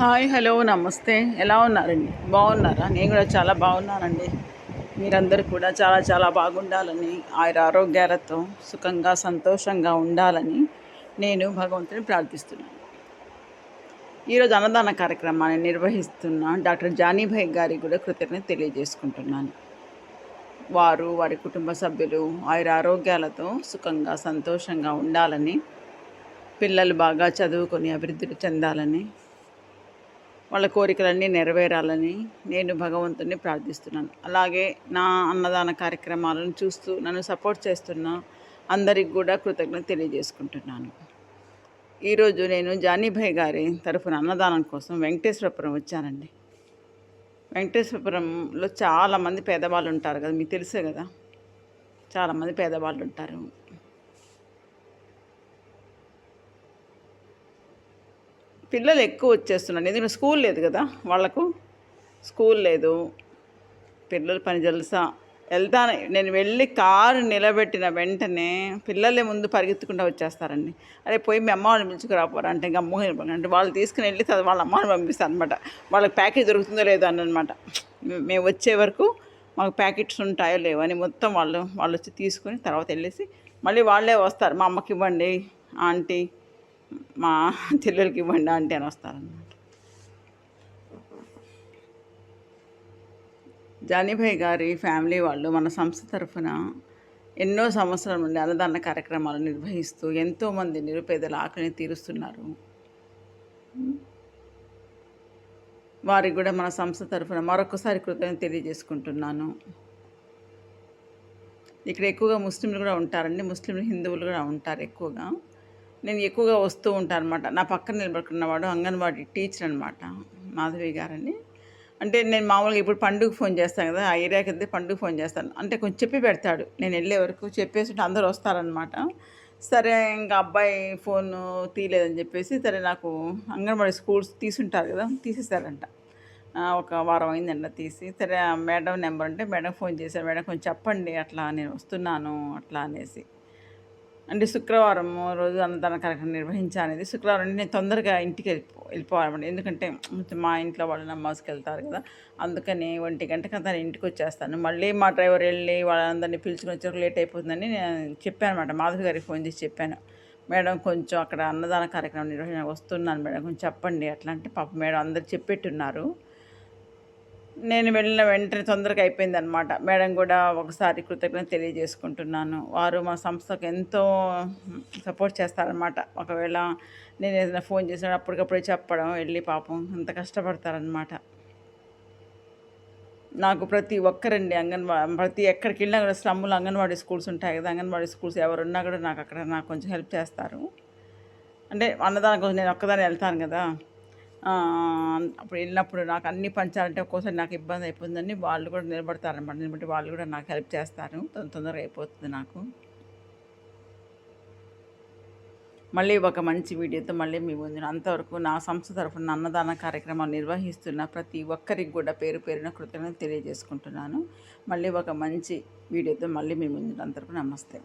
Hi hello నమస్తే. ఎలా ఉన్నారండి? బాగున్నారా? నేను కూడా చాలా బాగున్నానండి. మీరందరూ కూడా చాలా చాలా బాగుండాలని ఆయన ఆరోగ్యాలతో సుఖంగా సంతోషంగా ఉండాలని నేను భగవంతుని ప్రార్థిస్తున్నాను. ఈరోజు అన్నదాన కార్యక్రమాన్ని నిర్వహిస్తున్న డాక్టర్ జానీభాయ్ గారికి కూడా కృతజ్ఞత తెలియజేసుకుంటున్నాను. వారు వారి కుటుంబ సభ్యులు ఆయన ఆరోగ్యాలతో సుఖంగా సంతోషంగా ఉండాలని పిల్లలు బాగా చదువుకొని అభివృద్ధి చెందాలని వాళ్ళ కోరికలన్నీ నెరవేరాలని నేను భగవంతుని ప్రార్థిస్తున్నాను. అలాగే నా అన్నదాన కార్యక్రమాలను చూస్తూ నన్ను సపోర్ట్ చేస్తున్న అందరికి కూడా కృతజ్ఞత తెలియజేసుకుంటున్నాను. ఈరోజు నేను జానీభాయ్ గారి తరఫున అన్నదానం కోసం వెంకటేశ్వరపురం వచ్చానండి. వెంకటేశ్వరపురంలో చాలామంది పేదవాళ్ళు ఉంటారు కదా మీకు తెలుసే కదా? చాలామంది పేదవాళ్ళు ఉంటారు. పిల్లలు ఎక్కువ వచ్చేస్తున్నారు. ఎందుకంటే స్కూల్ లేదు కదా వాళ్ళకు? స్కూల్ లేదు. పిల్లలు పని తెలుసా వెళ్తాను. నేను వెళ్ళి కారు నిలబెట్టిన వెంటనే పిల్లలే ముందు పరిగెత్తుకుంటూ వచ్చేస్తారండి. అరే పోయి మీ అమ్మ వాళ్ళని పిలుచుకురాపోరా అంటే ఇంకా అమ్మ అంటే వాళ్ళు తీసుకుని వెళ్ళి వాళ్ళ అమ్మని పంపిస్తారు అనమాట వాళ్ళకి ప్యాకేజ్ దొరుకుతుందో లేదో అన్నమాట. మేము వచ్చే వరకు మాకు ప్యాకెట్స్ ఉంటాయో లేవో అని మొత్తం వాళ్ళు వాళ్ళు వచ్చి తీసుకొని తర్వాత వెళ్ళేసి మళ్ళీ వాళ్ళే వస్తారు. మా అమ్మకి ఇవ్వండి ఆంటీ మా చెల్లెలకి ఇవ్వండి అంటే అని వస్తారన్నమాట. జానీభాయ్ గారి ఫ్యామిలీ వాళ్ళు మన సంస్థ తరఫున ఎన్నో సంవత్సరాల నుండి అన్నదాన కార్యక్రమాలు నిర్వహిస్తూ ఎంతోమంది నిరుపేదల ఆకలిని తీరుస్తున్నారు. వారికి కూడా మన సంస్థ తరఫున మరొకసారి కృతజ్ఞత తెలియజేసుకుంటున్నాను. ఇక్కడ ఎక్కువగా ముస్లింలు కూడా ఉంటారండి. ముస్లింలు హిందువులు కూడా ఉంటారు ఎక్కువగా. నేను ఎక్కువగా వస్తూ ఉంటాను అనమాట నా పక్కన నిలబడుకున్నవాడు అంగన్వాడీ టీచర్ అనమాట మాధవి గారని. అంటే నేను మామూలుగా ఇప్పుడు పండుగ ఫోన్ చేస్తాను కదా ఆ ఏరియాకి వెళ్తే పండుగ ఫోన్ చేస్తాను. అంటే కొంచెం చెప్పి పెడతాడు. నేను వెళ్ళే వరకు చెప్పేసి అందరూ వస్తారనమాట సరే ఇంకా అబ్బాయి ఫోన్ తీయలేదని చెప్పేసి సరే నాకు అంగన్వాడీ స్కూల్స్ తీసుంటారు కదా తీసేసారంట ఒక వారం అయిందంట తీసి. సరే మేడం నెంబర్ అంటే మేడం ఫోన్ చేశారు. మేడం కొంచెం చెప్పండి అట్లా నేను వస్తున్నాను అట్లా అనేసి. అంటే శుక్రవారం రోజు అన్నదాన కార్యక్రమం నిర్వహించానేది శుక్రవారం నేను తొందరగా ఇంటికి వెళ్ళిపో వెళ్ళిపోవాలన్నమాట. ఎందుకంటే మా ఇంట్లో వాళ్ళు నమాజ్కి వెళ్తారు కదా అందుకని ఒంటి గంటకి అతను ఇంటికి వచ్చేస్తాను. మళ్ళీ మా డ్రైవర్ వెళ్ళి వాళ్ళందరినీ పిలుచుకుని వచ్చారు లేట్ అయిపోతుందని నేను చెప్పాను అనమాట మాధవి గారికి ఫోన్ చేసి చెప్పాను. మేడం కొంచెం అక్కడ అన్నదాన కార్యక్రమం నిర్వహణ వస్తున్నాను మేడం కొంచెం చెప్పండి అట్లా అంటే పాప మేడం అందరు చెప్పెట్టున్నారు. నేను వెళ్ళిన వెంటనే తొందరగా అయిపోయింది అనమాట మేడం కూడా ఒకసారి కృతజ్ఞత తెలియజేసుకుంటున్నాను. వారు మా సంస్థకు ఎంతో సపోర్ట్ చేస్తారనమాట ఒకవేళ నేను ఏదైనా ఫోన్ చేసినా అప్పటికప్పుడే చెప్పడం వెళ్ళి పాపం అంత కష్టపడతారనమాట నాకు ప్రతి ఒక్కరండి అంగన్వా ప్రతి ఎక్కడికి వెళ్ళినా కూడా స్లమ్ములు అంగన్వాడీ స్కూల్స్ ఉంటాయి కదా అంగన్వాడీ స్కూల్స్ ఎవరున్నా కూడా నాకు అక్కడ నాకు కొంచెం హెల్ప్ చేస్తారు. అంటే అన్నదానం కోసం నేను ఒక్కదాన్ని వెళ్తాను కదా. అప్పుడు వెళ్ళినప్పుడు నాకు అన్ని పంచాలంటే ఒక్కోసారి నాకు ఇబ్బంది అయిపోతుందని వాళ్ళు కూడా నిలబడతారనమాట నిలబడి వాళ్ళు కూడా నాకు హెల్ప్ చేస్తారు. తొందరగా అయిపోతుంది నాకు. మళ్ళీ ఒక మంచి వీడియోతో మళ్ళీ మీ ముందు అంతవరకు నా సంస్థ తరఫున అన్నదాన కార్యక్రమాలు నిర్వహిస్తున్న ప్రతి ఒక్కరికి కూడా పేరు పేరున కృతజ్ఞత తెలియజేసుకుంటున్నాను. మళ్ళీ ఒక మంచి వీడియోతో మళ్ళీ మీ ముందు అంతవరకు నమస్తే.